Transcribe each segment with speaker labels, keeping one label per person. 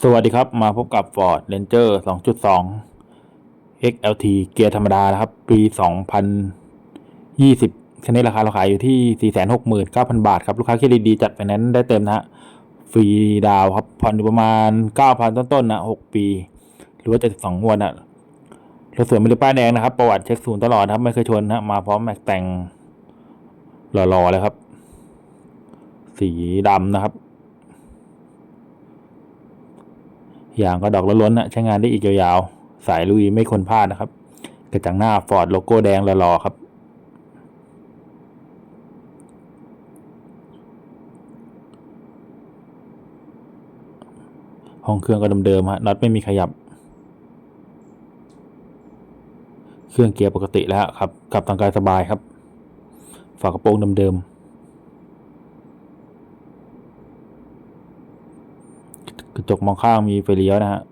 Speaker 1: สวัสดีครับ มาพบกับ Ford Ranger 2.2 XLT เกียร์ธรรมดานะครับ ปี 2020คันนี้ราคาเราขายอยู่ที่ 469,000 บาทครับ ลูกค้าเครดิตดีจัดไฟแนนซ์ได้เต็มนะฮะ ฟรีดาวครับ ผ่อนอยู่ประมาณ 9,000 ต้นๆนะ 6 ปี หรือว่า 72งวดนะรถสวยไม่ได้ป้ายแดงนะครับ ประวัติเช็คศูนย์ตลอดนะครับ ไม่เคยชนนะมาพร้อมแม็กแต่งหล่อๆเลยครับ สีดำนะครับ อย่างก็ดอกล้นๆนะใช้งานได้อีกยาวๆ สายลุยไม่ควรพลาดนะครับ กระจังหน้าฟอร์ดโลโก้แดงหล่อๆครับ ห้องเครื่องก็เดิมๆฮะน็อตไม่มีขยับ เครื่องเกียร์ปกติแล้วครับขับทางกายสบายครับ ฝากระโปรงเดิมๆ กระจกมองข้างมีไฟเลี้ยวนะฮะ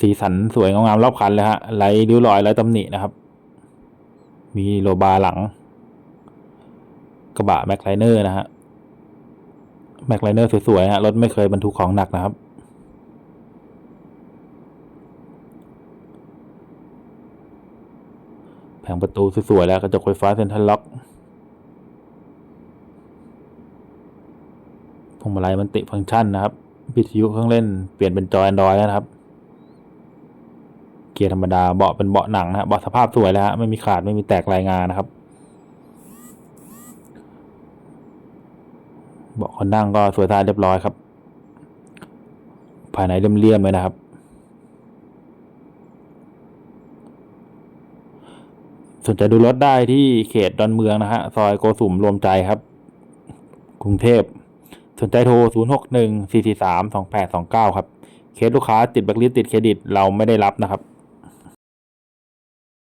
Speaker 1: สีสันสวยงามรอบคันเลยฮะไร้ริ้วรอยไร้ตำหนินะครับ มีโลบาร์หลัง กระบะแม็กไลเนอร์นะฮะแม็กไลเนอร์สวยๆฮะรถไม่เคยบรรทุกของหนักนะครับ แผงประตูสวยๆแล้วกระจกไฟฟ้าเซ็นทรัลล็อก พ วงมาลัยมันติฟังก์ชันนะครับวิทยุเครื่องเล่นเปลี่ยนเป็นจอ Android แล้วนะครับเกียร์ธรรมดาเบาะเป็นเบาะหนังนะฮะเบาะสภาพสวยแล้วฮะไม่มีขาดไม่มีแตกรายงานนะครับเบาะคนนั่งก็สวยสะอาดเรียบร้อยครับ ภายในเรียมๆเลยนะครับ สนใจดูรถได้ที่เขตดอนเมืองนะฮะซอยโกสุมรวมใจครับ กรุงเทพ สนใจโทร 0 6 1 4 4 3 2 8 2 9 ครับ เคสลูกค้าติดแบล็คลิสติดเครดิตเราไม่ได้รับนะครับ